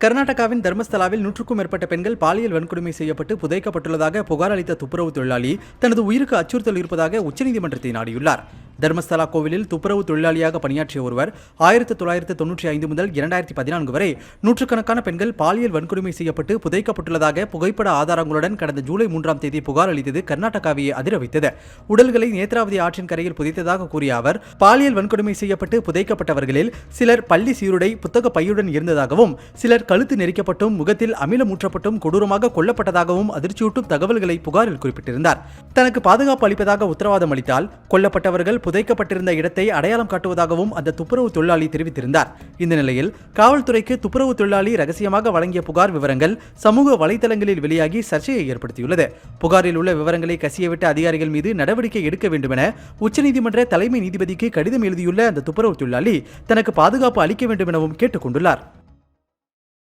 கர்நாடகாவின் தர்மஸ்தலாவில் நூற்றுக்கும் மேற்பட்ட பெண்கள் பாலியல் வன்கொடுமை செய்யப்பட்டு புதைக்கப்பட்டுள்ளதாக புகார் அளித்த துப்புரவு தொழிலாளி தனது உயிருக்கு அச்சுறுத்தல் இருப்பதாக உச்சநீதிமன்றத்தை நாடியுள்ளார். தர்மஸ்தலா கோவிலில் துப்புரவு தொழிலாளியாக பணியாற்றிய ஒருவர் ஆயிரத்தி தொள்ளாயிரத்து தொன்னூற்றி ஐந்து முதல் இரண்டாயிரத்தி பதினான்கு வரை நூற்றுக்கணக்கான பெண்கள் பாலியல் வன்கொடுமை செய்யப்பட்டு புதைக்கப்பட்டுள்ளதாக புகைப்பட ஆதாரங்களுடன் கடந்த ஜூலை மூன்றாம் தேதி புகார் அளித்தது கர்நாடகாவையே அதிர வைத்தது உடல்களை நேத்ராவதி ஆற்றின் கரையில் புதைத்ததாக கூறிய அவர் பாலியல் வன்கொடுமை செய்யப்பட்டு புதைக்கப்பட்டவர்களில் சிலர் பள்ளி சீருடை புத்தக பையுடன் இருந்ததாகவும் சிலர் கழுத்து நெரிக்கப்பட்டும் முகத்தில் அமிலமூற்றப்பட்டும் கொடூரமாக கொல்லப்பட்டதாகவும் அதிர்ச்சியூட்டும் தகவல்களை புகாரில் குறிப்பிட்டிருந்தார். தனக்கு பாதுகாப்பு அளிப்பதாக உத்தரவாதம் அளித்தால் கொல்லப்பட்டவர்கள் புதைக்கப்பட்டிருந்த இடத்தை அடையாளம் காட்டுவதாகவும் அந்த துப்புரவு தொழிலாளி தெரிவித்திருந்தார். இந்த நிலையில் காவல்துறைக்கு துப்புரவு தொழிலாளி ரகசியமாக வழங்கிய புகார் விவரங்கள் சமூக வலைதளங்களில் வெளியாகி சர்ச்சையை ஏற்படுத்தியுள்ளது. புகாரில் உள்ள விவரங்களை கசியவிட்ட அதிகாரிகள் மீது நடவடிக்கை எடுக்க வேண்டுமென உச்சநீதிமன்ற தலைமை நீதிபதிக்கு கடிதம் எழுதியுள்ள அந்த துப்புரவு தொழிலாளி தனக்கு பாதுகாப்பு அளிக்க வேண்டும் எனவும் கேட்டுக் கொண்டுள்ளார்